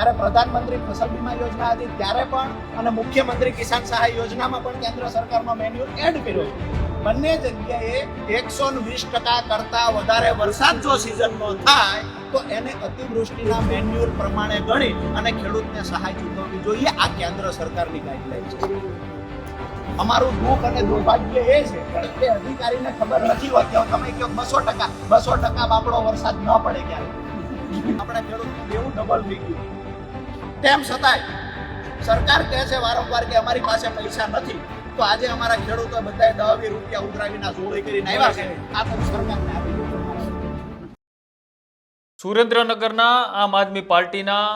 જ્યારે પ્રધાનમંત્રી ફસલ બીમા યોજના હતી, ત્યારે પણ અને મુખ્યમંત્રી કિસાન સહાય યોજનામાં પણ કેન્દ્ર સરકારમાં મેન્યુઅલ એડ કર્યો. છે બંને જગ્યાએ એકસો વીસ ટકા કરતા વધારે વરસાદ જો સિઝનનો થાય, તો એને અતિવૃષ્ટિના મેન્યુઅલ પ્રમાણે ગણી અને ખેડૂતને સહાય ચૂકવવી જોઈએ. આ કેન્દ્ર સરકારની ગાઈડલાઈન છે. અમારું દુઃખ અને દુર્ભાગ્ય એ છે કે અધિકારીને ખબર નથી હોતી. તમે કહો બસો ટકા બસો ટકા બાપડો વરસાદ ન પડે ક્યારે આપણે ખેડૂતને દેવું ડબલ થઈ ગયું તેમ છતાંય, સરકાર કહે છે વારંવાર કે અમારી પાસે પૈસા નથી. તો આજે અમારા ખેડૂતો બધાએ દહ વીસ રૂપિયા ઉઘરાવીના જોડી કરીને આવ્યા છે. આ તો સરકારને સુરેન્દ્રનગરના આમ આદમી પાર્ટીના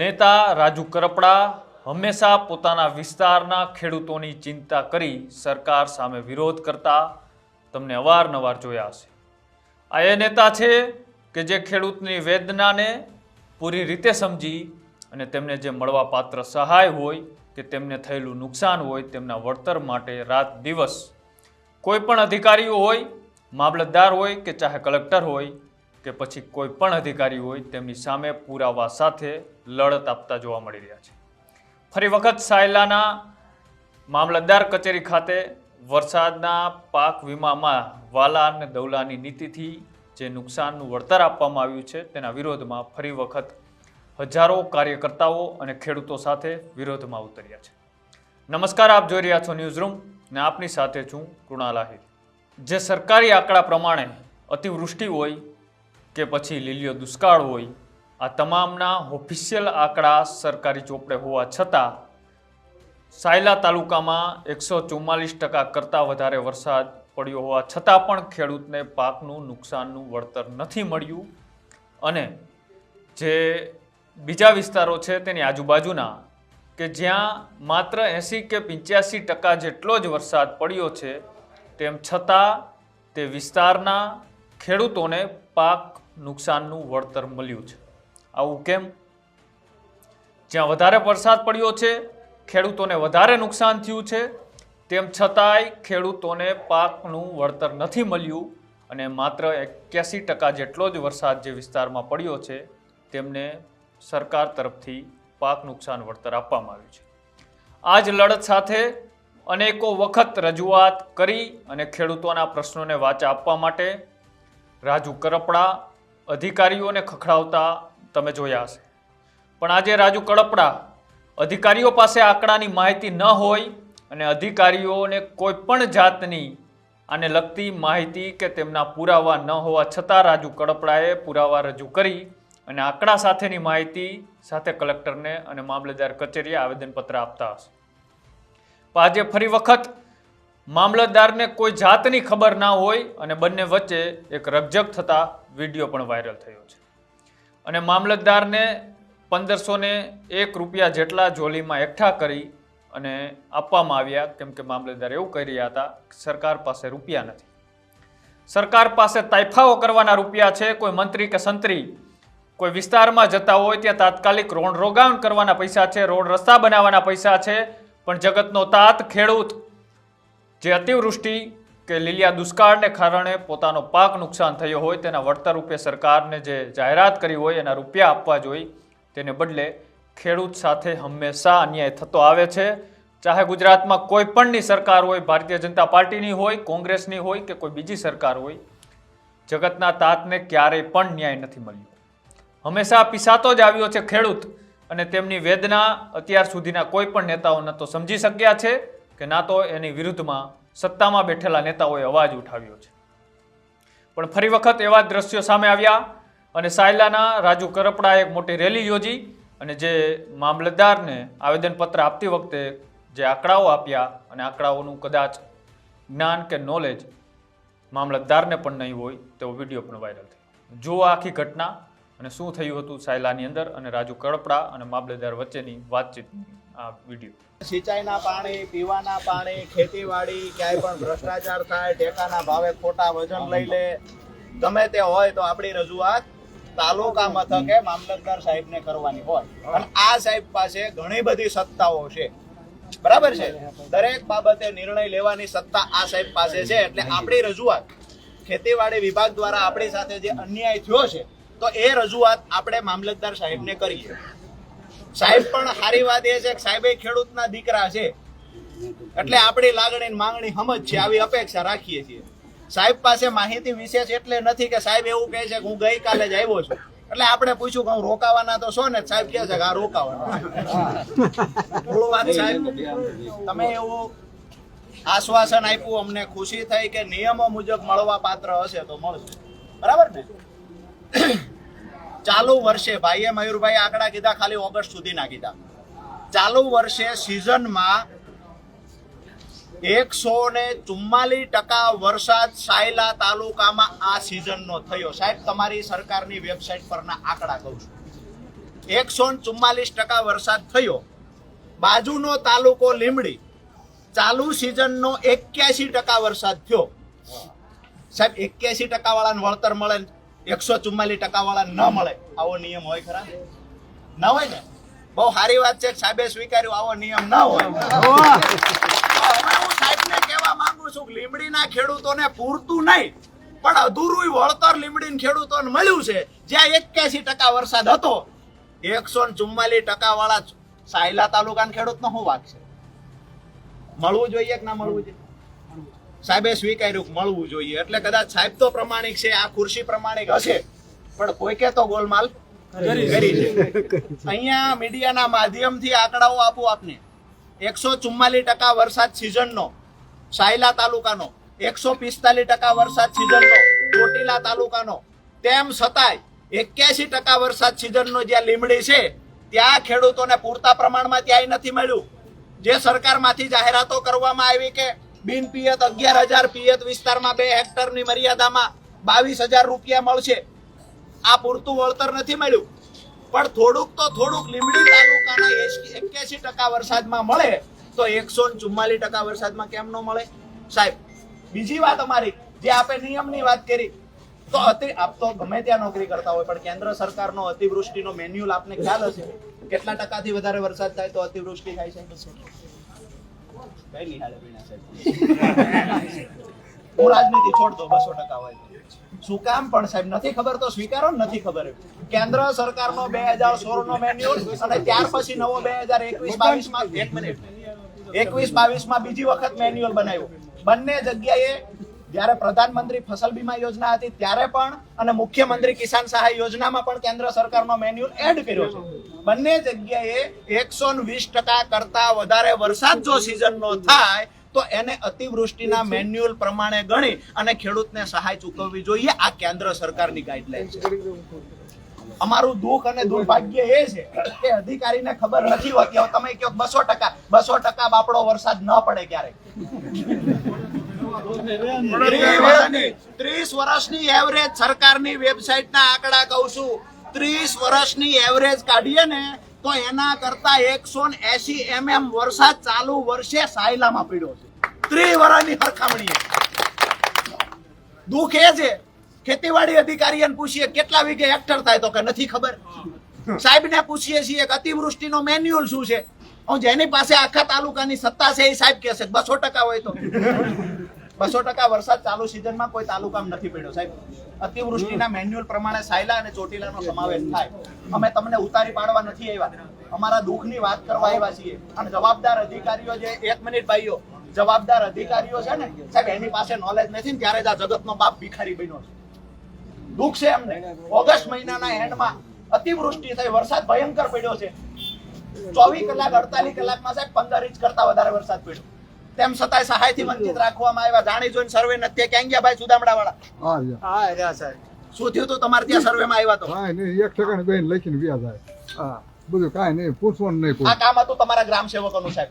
નેતા રાજુ કરપડા હંમેશા પોતાના વિસ્તારના ખેડૂતોની ચિંતા કરી સરકાર સામે વિરોધ કરતા તમને અવારનવાર જોયા હશે. આ એ નેતા છે કે જે ખેડૂતની વેદનાને પૂરી રીતે સમજી અને તેમને જે મળવાપાત્ર સહાય હોય કે તેમને થયેલું નુકસાન હોય તેમના વળતર માટે રાત દિવસ કોઈ પણ અધિકારીઓ હોય, મામલતદાર હોય કે ચાહે કલેક્ટર હોય કે પછી કોઈ પણ અધિકારી હોય તેમની સામે પુરાવા સાથે લડત આપતા જોવા મળી રહ્યા છે. ફરી વખત સાયલાના મામલતદાર કચેરી ખાતે વરસાદના પાક વીમામાં વાલા અને દૌલાની નીતિથી જે નુકસાનનું વળતર આપવામાં આવ્યું છે તેના વિરોધમાં ફરી વખત હજારો કાર્યકર્તાઓ અને ખેડૂતો સાથે વિરોધમાં ઉતર્યા છે. નમસ્કાર, આપ જોઈ રહ્યા છો ન્યૂઝ રૂમ ને આપની સાથે છું કૃણાલ આહિર. જે સરકારી આંકડા પ્રમાણે અતિવૃષ્ટિ હોય કે પછી લીલીયો દુષ્કાળ હોય, આ તમામના ઓફિશિયલ આંકડા સરકારી ચોપડે હોવા છતાં સાયલા તાલુકામાં એકસો ચુમ્માલીસ ટકા કરતાં વધારે વરસાદ પડ્યો હોવા છતાં પણ ખેડૂતને પાકનું નુકસાનનું વળતર નથી મળ્યું અને જે બીજા વિસ્તારો છે તેની આજુબાજુના, કે જ્યાં માત્ર એંસી કે પંચ્યાસી ટકા જેટલો જ વરસાદ પડ્યો છે, તેમ છતાં તે વિસ્તારના ખેડૂતોને પાક નુકસાનનું વળતર મળ્યું છે. આવું કેમ? જ્યાં વધારે વરસાદ પડ્યો છે, ખેડૂતોને વધારે નુકસાન થયું છે, તેમ છતાંય ખેડૂતોને પાકનું વળતર નથી મળ્યું અને માત્ર એક્યાસી ટકા જેટલો જ વરસાદ જે વિસ્તારમાં પડ્યો છે, તેમને સરકાર તરફથી પાક નુકસાન વળતર આપવામાં આવ્યું છે. આ જ લડત સાથે અનેકો વખત રજૂઆત કરી અને ખેડૂતોના પ્રશ્નોને વાચા આપવા માટે રાજુ કરપડા, અધિકારીઓને ખખડાવતા તમે જોયા હશે. પણ આજે રાજુ કડપડા અધિકારીઓ પાસે આંકડાની માહિતી ન હોય અને અધિકારીઓને કોઈ પણ જાતની આને લગતી માહિતી કે તેમના પુરાવા ન હોવા છતાં રાજુ કડપડાએ પુરાવા રજૂ કરી અને આંકડા સાથેની માહિતી સાથે કલેક્ટરને અને મામલતદાર કચેરીએ આવેદનપત્ર આપતા હશે. આજે ફરી વખત મામલતદારને કોઈ જાતની ખબર ના હોય અને બંને વચ્ચે એક રકઝક થતા વીડિયો પણ વાયરલ થયો છે. અને મામલતદારને પંદરસો ને એક રૂપિયા જેટલા જોલીમાં એકઠા કરી અને આપવામાં આવ્યા, કેમ કે મામલતદાર એવું કહી રહ્યા હતા સરકાર પાસે રૂપિયા નથી. સરકાર પાસે તાઇફાઓ કરવાના રૂપિયા છે, કોઈ મંત્રી કે સંત્રી કોઈ વિસ્તારમાં જતા હોય ત્યાં તાત્કાલિક રોડ રોગાણ કરવાના પૈસા છે, રોડ રસ્તા બનાવવાના પૈસા છે, પણ જગતનો તાત ખેડૂત જે અતિવૃષ્ટિ કે લીલિયા દુષ્કાળને કારણે પોતાનો પાક નુકસાન થયો હોય તેના વળતર રૂપે સરકારને જે જાહેરાત કરી હોય એના રૂપિયા આપવા જોઈએ, તેને બદલે ખેડૂત સાથે હંમેશા અન્યાય થતો આવે છે. ચાહે ગુજરાતમાં કોઈ પણની સરકાર હોય, ભારતીય જનતા પાર્ટીની હોય, કોંગ્રેસની હોય કે કોઈ બીજી સરકાર હોય, જગતના તાતને ક્યારેય પણ ન્યાય નથી મળ્યો. હંમેશા પીસાતો જ આવ્યો છે ખેડૂત અને તેમની વેદના અત્યાર સુધીના કોઈ પણ નેતાઓ ન તો સમજી શક્યા છે કે ના તો એની વિરુદ્ધમાં સત્તામાં બેઠેલા નેતાઓએ અવાજ ઉઠાવ્યો છે. પણ ફરી વખત એવા દ્રશ્યો સામે આવ્યા અને સાયલાના રાજુ કરપડાએ એક મોટી રેલી યોજી અને જે મામલતદારને આવેદનપત્ર આપતી વખતે જે આંકડાઓ આપ્યા અને આંકડાઓનું કદાચ જ્ઞાન કે નોલેજ મામલતદારને પણ નહીં હોય તેવો વીડિયો પણ વાયરલ થયો. જુઓ આખી ઘટના અને શું થયું હતું સાયલાની અંદર અને રાજુ કડપડા અને મામલતદાર વચ્ચેની વાતચીત, આ વીડિયો. સિંચાઈના પાણી, પીવાના પાણી, ખેતીવાડી, ક્યાંય પણ ભ્રષ્ટાચાર થાય, ટેકાના ભાવે ખોટા વજન લઈ લે, ગમે તે હોય તો આપણી રજૂઆત તાલુકા મથકે મામલતદાર સાહેબને કરવાની હોય. અને આ સાહેબ પાસે ઘણી બધી સત્તાઓ છે. બરાબર છે? દરેક બાબતે નિર્ણય લેવાની સત્તા આ સાહેબ પાસે છે. એટલે આપણી રજૂઆત ખેતીવાડી વિભાગ દ્વારા આપણી સાથે જે અન્યાય થયો છે તો એ રજૂઆત આપણે મામલતદાર સાહેબને કરીએ સાહેબ પણ સારી વાત એ છે કે સાહેબે ખેડૂતના દીકરા છે. એટલે આપણી લાગણી માંગણી સમજ છે. આવી અપેક્ષા રાખીએ છીએ. સાહેબ પાસે માહિતી વિશેષ એટલે નથી કે સાહેબ એવું કહે છે કે હું ગઈકાલે જ આવ્યો છું. એટલે આપણે પૂછ્યું કે હું રોકાવાના તો છો ને સાહેબ કહે છે કે આ રોકાવાના. થોડું વાત સાહેબ, તમે એવું આશ્વાસન આપ્યું, અમને ખુશી થઈ કે નિયમો મુજબ મળવા પાત્ર હશે તો મળશે. બરાબર ને? ચાલુ વર્ષે ભાઈએ મયુરભાઈ આંકડા કીધા ખાલી ઓગસ્ટ સુધીના કીધા. ચાલુ વર્ષે સિઝનમાં એકસો ને ચુમ્માલીસ ટકા વરસાદ સાયલા તાલુકામાં આ સિઝનનો થયો. સાહેબ, તમારી સરકારની વેબસાઇટ પરના આંકડા કહું છું. એકસો ચુમ્માલીસ ટકા વરસાદ થયો. બાજુનો તાલુકો લીમડી ચાલુ સિઝનનો એક્યાસી ટકા વરસાદ થયો. સાહેબ, એક્યાસી ટકા વાળાને વળતર મળે એકસો ચુમ્માલીસ ટકા વાળા ન મળે. આવો નિયમ હોય ખરા? ન હોય ને? બહુ સારી વાત છે સાહેબે સ્વીકાર્યું આવો નિયમ ન હોય. સાહેબને કહેવા માંગુ છું કે લીમડીના ખેડૂતોને પૂરતું નહીં પણ અધૂરું વળતર લીમડીના ખેડૂતોને મળ્યું છે જ્યાં એક્યાસી ટકા વરસાદ હતો. એકસો ચુમ્માલીસ ટકા વાળા સાયલા તાલુકાના ખેડૂતનો શું વાક છે? મળવું જોઈએ કે ના મળવું જોઈએ? સાહેબે સ્વીકાર્યું મળવું જોઈએ. એટલે કદાચ સાહેબ તો પ્રમાણિક છે આ ખુરશી પ્રમાણિક હશે. પણ કોઈકે તો ગોલમાલ કરી છે. અહીંયા મીડિયાના માધ્યમથી આંકડાઓ આપું આપને. એકસો ચુમ્માલીસ ટકા વરસાદ સિઝનનો સાયલા તાલુકાનો એકસો પિસ્તાલીસ ટકા વરસાદ સિઝનનો ચોટીલા તાલુકાનો. તેમ છતાંય એક્યાસી ટકા વરસાદ સિઝનનો જ્યાં લીમડી છે ત્યાં ખેડૂતોને પૂરતા પ્રમાણમાં ત્યાંય નથી મળ્યું. જે સરકારમાંથી જાહેરાતો કરવામાં આવી કે બિન પિયત અગિયાર હજાર પિયત વિસ્તારમાં બે હેક્ટરની મર્યાદામાં બાવીસ હજાર રૂપિયા મળશે. આ પૂરતું વળતર નથી મળ્યું. પણ થોડુંક તો થોડુંક લીમડી તાલુકાના એક્યાસી ટકા વરસાદમાં મળે, તો એકસો ચુમ્માલીસ ટકા વરસાદમાં કેમ ન મળે? સાહેબ, બીજી વાત અમારી, જે આપણે નિયમની વાત કરી, તો અતિ આપ તો ગમે ત્યાં નોકરી કરતા હોય, પણ કેન્દ્ર સરકારનો અતિવૃષ્ટિનો મેન્યુઅલ આપને ખ્યાલ હશે? કેટલા ટકાથી વધારે વરસાદ થાય તો અતિવૃષ્ટિ થાય છે? કઈ નિહાળે વીણા સાહેબ. હું રાજનીતિ છોડ દો બસો ટકા હોય શું કામ પણ સાહેબ નથી ખબર તો સ્વીકારો નથી ખબર કેન્દ્ર સરકારનો બે હજાર સોળ નો મેન્યુઅલ અને ત્યાર પછી નવો બે હજાર એકવીસ બાવીસમાં એક મિનિટ. એકવીસ બાવીસમાં બીજી વખત મેન્યુઅલ બનાવ્યું. બંને જગ્યાએ જ્યારે પ્રધાનમંત્રી ફસલ બીમા યોજના હતી ત્યારે પણ અને મુખ્યમંત્રી કિસાન સહાય યોજનામાં પણ કેન્દ્ર સરકારનો મેન્યુઅલ એડ કર્યો છે. બંને જગ્યાએ એકસો વીસ ટકા કરતા વધારે વરસાદ જો સિઝનનો થાય તો એને અતિવૃષ્ટિના મેન્યુઅલ પ્રમાણે ગણી અને ખેડૂતને સહાય ચૂકવવી જોઈએ આ કેન્દ્ર સરકારની ગાઈડલાઈન છે. અમારું દુઃખ અને દુર્ભાગ્ય એ છે કે અધિકારીને ખબર નથી હોતી. તમે કહો બસો ટકા બસો ટકા બાપડો વરસાદ ન પડે ક્યારેક ત્રીસ વર્ષની- એવરેજ સરકારની વેબસાઇટના આંકડા કહું છું. ત્રીસ વર્ષની એવરેજ કાઢીએ ને, તો એના કરતા એકસો એસી એમએમ વરસાદ ચાલુ વર્ષે સાયલામાં પડ્યો છે. ત્રીસ વર્ષની સરખામણીએ. દુઃખ એ છે, ખેતીવાડી અધિકારીને પૂછીએ કેટલા વીઘે હેક્ટર થાય તો કે નથી ખબર. સાહેબને પૂછીએ છીએ કે અતિવૃષ્ટિનો મેન્યુઅલ શું છે? જેની પાસે આખા તાલુકાની સત્તા છે એ સાહેબ કહેશે બસો ટકા હોય તો. બસો ટકા વરસાદ ચાલુ સિઝનમાં કોઈ તાલુકામાં નથી પડ્યો, સાહેબ. અતિવૃષ્ટિના મેન્યુઅલ પ્રમાણે સાયલા અને ચોટીલાનો સમાવેશ થાય. અમે તમને ઉતારી પાડવા નથી આવ્યા. અમારા દુઃખની વાત કરવા આવ્યા છીએ. અને જવાબદાર અધિકારીઓ જે, એક મિનિટ ભાઈઓ, જવાબદાર અધિકારીઓ છે ને, સાહેબ, એની પાસે નોલેજ નથી ને ત્યારે જ આ જગતનો બાપ ભિખારી બન્યો છે. દુઃખ છે એમને ઓગસ્ટ મહિનાના એન્ડમાં અતિવૃષ્ટિ થઈ, વરસાદ ભયંકર પડ્યો છે. ચોવીસ કલાક, અડતાલીસ કલાકમાં સાહેબ, પંદર ઇંચ કરતા વધારે વરસાદ પડ્યો. તેમ છતાંય સહાયથી વંચિત રાખવામાં આવ્યા. જાણી જોઈને સર્વે નથી ક્યાં ગયા ભાઈ સુદામડા વાળા હા. શું થયું તું? તમારે ત્યાં સર્વેમાં આવ્યા તો? હા નહીં એક ઠેકાણે બેન લખીને વ્યા જાય. હા. બધું કાંઈ નહીં પૂછવાનું નહીં કોઈ. આ કામ હતું તમારા ગ્રામ સેવકોનું સાહેબ.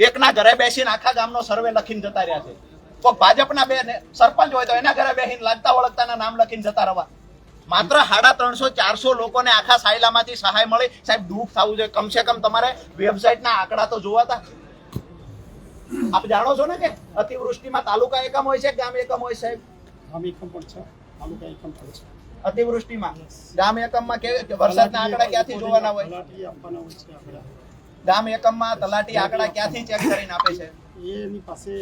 એકના ઘરે બેસીને આખા ગામનો સર્વે લખીને જતા રહ્યા છે. કોઈ ભાજપના બે ને- સરપંચ હોય તો એના ઘરે બેસીને લાગતા વળગતાના નામ લખીને જતા રહેવા માત્ર સાડા ત્રણસો ચારસો લોકોને આખા સાયલામાંથી સહાય મળી. સાહેબ દુઃખ થવું જોઈએ. કમસે કમ તમારે વેબસાઇટના આંકડા તો જોવાતા. આપ જાણો છો ને કે અતિવૃષ્ટિમાં તાલુકા એકમ હોય છે ગામ એકમ હોય સાહેબ ગામ એકમ પણ છે તાલુકા એકમ પણ છે. અતિવૃષ્ટિમાં? ગામ એકમમાં કે વરસાદના આંકડા ક્યાંથી જોવાના હોય? તલાટી આપવાના હોય છે આંકડા. ગામ એકમમાં તલાટી આંકડા ક્યાંથી ચેક કરીને આપે છે? એની પાસે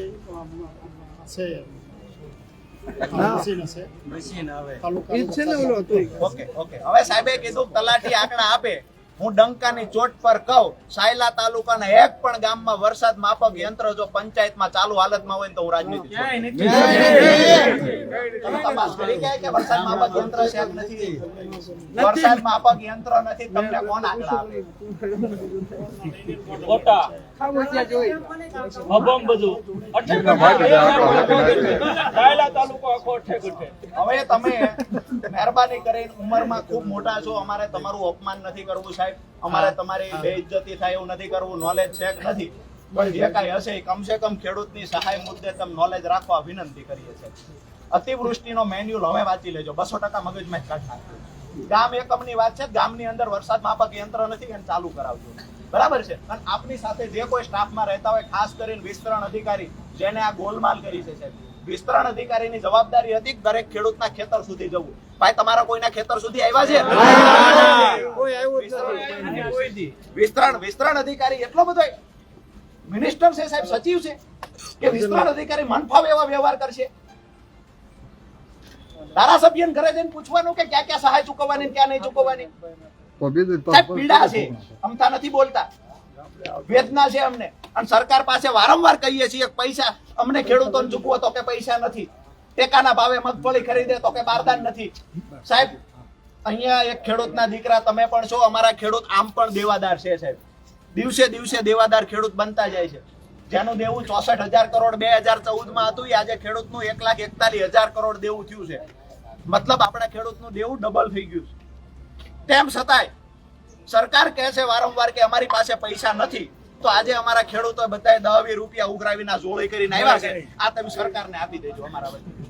ઓકે ઓકે. હવે સાહેબે કીધું તલાટી આંકડા આપે. હું ડંકાની ચોટ પર કહું સાયલા તાલુકાના એક પણ ગામમાં વરસાદ માપક યંત્ર જો પંચાયતમાં ચાલુ હાલતમાં હોય તો હું રાજનીતિ તપાસ કરી કે કે વરસાદ માપક યંત્ર છે નથી? વરસાદ માપક યંત્ર નથી તમને કોણ આંકડા આપે? ખોટા. અભમ બધું. અઠે એના માટે જ આખો લખી રાયલા તાલુકો આખો અઠે ગઠે હવે તમે મહેરબાની કરીને ઉંમરમાં ખૂબ મોટા છો અમારે તમારું અપમાન નથી કરવું સાહેબ. અમારે તમારી બેઇજ્જતી થાય એવું નથી કરવું નોલેજ છે કે નથી? પણ જે કાંઈ હશે એ કમસે કમ ખેડૂતની સહાય મુદ્દે તમે નોલેજ રાખવા વિનંતી કરીએ છીએ. અતિવૃષ્ટિનો મેન્યુઅલ હવે વાંચી લેજો. બસો ટકા મગજમાં કાઢ નાખજો. ગામ એકમની વાત છે ગામની અંદર વરસાદ માપક યંત્ર નથી એને ચાલુ કરાવજો. બરાબર છે? અને આપની સાથે જે કોઈ સ્ટાફમાં રહેતા હોય ખાસ કરીને વિસ્તરણ અધિકારી જેને આ ગોલમાલ કરી છે સાહેબ વિસ્તરણ અધિકારીની જવાબદારી હતી દરેક ખેડૂતના ખેતર સુધી જવું ભાઈ તમારા કોઈના ખેતર સુધી આવ્યા છે વિસ્તરણ વિસ્તરણ અધિકારી એટલો બધો મિનિસ્ટર છે સાહેબ સચિવ છે કે વિસ્તરણ અધિકારી મનફાવે એવા વ્યવહાર કરશે ધારાસભ્ય ઘરે જઈને પૂછવાનું કે ક્યાં ક્યાં સહાય ચૂકવવાની ક્યાં નહીં ચૂકવવાની તો બીજું તો- સાહેબ પીડા છે અમતા નથી બોલતા વેદના છે અમને અને સરકાર પાસે વારંવાર કહીએ છીએ પૈસા, અમને ખેડૂતોને ચૂકવો તો કે પૈસા નથી. ટેકાના ભાવે મગફળી ખરીદે તો કે બારદાન નથી. સાહેબ, અહીંયા એક ખેડૂતના દીકરા તમે પણ છો, અમારા ખેડૂત આમ પણ દેવાદાર છે, સાહેબ. દિવસે દિવસે દેવાદાર ખેડૂત બનતા જાય છે. જેનું દેવું ચોસઠ હજાર કરોડ બે હજાર ચૌદમાં હતું એ આજે ખેડૂતનું એક લાખ એકતાલીસ હજાર કરોડ દેવું થયું છે. મતલબ આપણા ખેડૂતનું દેવું ડબલ થઈ ગયું છે. તેમ છતાંય સરકાર કહે છે વારંવાર કે અમારી પાસે પૈસા નથી. તો આજે અમારા ખેડૂતો બધાએ દહ રૂપિયા ઉઘરાવી ના જોડે કરીને આવ્યા છે. આ તમે સરકારને આપી દેજો અમારા વતી.